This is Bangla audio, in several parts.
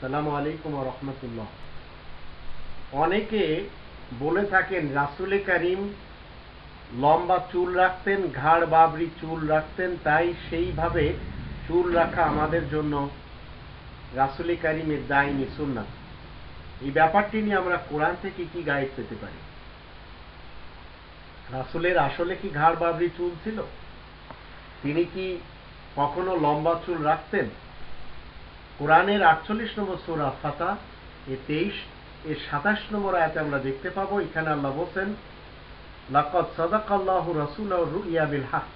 সালামু আলাইকুম রহমতুল্লাহ। অনেকে বলে থাকেন, রাসুলে কারিম লম্বা চুল রাখতেন, ঘাড় বাবরি চুল রাখতেন, তাই সেইভাবে চুল রাখা আমাদের জন্য রাসুলে কারিমের দায়নি সুন্নাত। এই ব্যাপারটি নিয়ে আমরা কোরআন থেকে কি গাইড পেতে পারি? রাসুলের আসলে কি ঘাড় বাবরি চুল ছিল? তিনি কি কখনো লম্বা চুল রাখতেন? কোরআনের আটচল্লিশ নম্বর সুরা ফাতা, এ তেইশ এর সাতাশ নম্বর আয়াতে আমরা দেখতে পাবো, এখানে আল্লাহ বলছেন, লাকাদ সাদাকাল্লাহু রাসূলাহু রুইয়া বিল হক,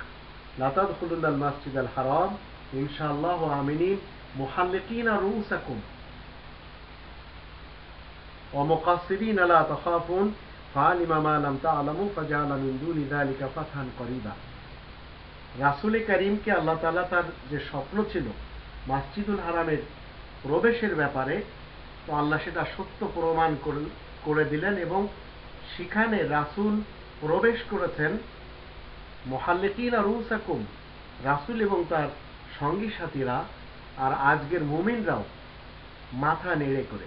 লা তাদখুলুল মাসজিদাল হারাম মুহাল্লিকিনা রুউসাকুম, ওয়া মুকাসসিরিনা লা তাখাফুন, ফাআলিমা মা লাম তা'লামু ফাজআলা দুনি যালিকা ফাতহান করিবা। রাসূলে কারীমকে আল্লাহ তাআলা তার যে স্বপ্ন ছিল মাসজিদুল হারামের প্রবেশের ব্যাপারে তো আল্লাহ সেটা সত্য প্রমাণ করে- দিলেন এবং সেখানে রাসূল প্রবেশ করেছেন, মহাল্লিকিন আর রুসাকুম রাসূল এবং তার সঙ্গী সাথীরা আর আজকের মুমিনরাও মাথা নেড়ে করে।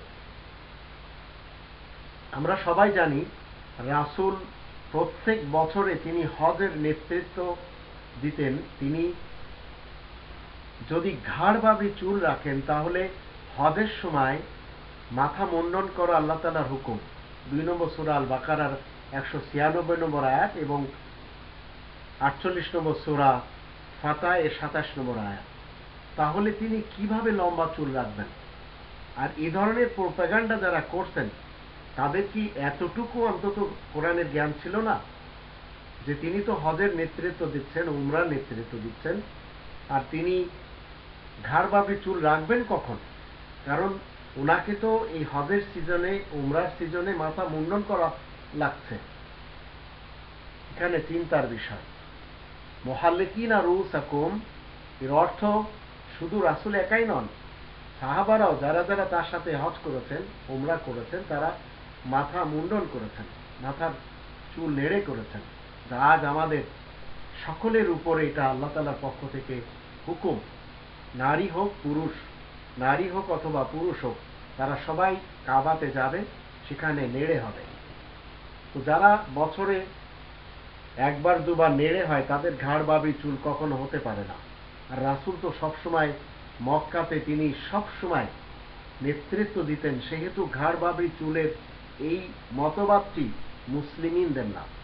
আমরা সবাই জানি, রাসূল প্রত্যেক বছরে তিনি হজের নেতৃত্ব দিতেন, তিনি যদি ঘাড় বাবি চুল রাখেন, তাহলে হজের সময় মাথা মুন্ডন করা আল্লাহ তালার হুকুম। দুই নম্বর সুরা আল বাকারার একশো ছিয়ানব্বই নম্বর আয়াত এবং আটচল্লিশ নম্বর সুরা ফাতা এর সাতাশ নম্বর আয়াত। তাহলে তিনি কীভাবে লম্বা চুল রাখবেন? আর এ ধরনের প্রোপাগান্ডা যারা করছেন, তাদের কি এতটুকু অন্তত কোরআনের জ্ঞান ছিল না? যে তিনি তো হজের নেতৃত্ব দিচ্ছেন, উমরার নেতৃত্ব দিচ্ছেন, আর তিনি ঘাড়বাবি চুল রাখবেন কখন? কারণ ওনাকে তো এই হজের সিজনে, উমরার সিজনে মাথা মুন্ডন করা লাগছে। এখানে চিন্তার বিষয়। মহাল্লিকিন আর রুসাকুম এর অর্থ শুধু রাসুল একাই নন, সাহাবারাও যারা যারা তার সাথে হজ করেছেন, উমরা করেছেন, তারা মাথা মুন্ডন করেছেন মাথার চুল নেড়ে করেছেন। আজ আমাদের সকলের উপরে এটা আল্লাহ তালার পক্ষ থেকে হুকুম। নারী হোক, পুরুষ, নারী হোক অথবা পুরুষ হোক, তারা সবাই কাবাতে যাবে, সেখানে নেড়ে হবে। তো যারা বছরে একবার, দুবার নেড়ে হয়, তাদের ঘাড় বাবি চুল কখনো হতে পারে না। আর রাসুল তো সবসময় মক্কাতে তিনি সবসময় নেতৃত্ব দিতেন, সেহেতু ঘাড় বাবি চুলের এই মতবাদটি মুসলিমিনদের না।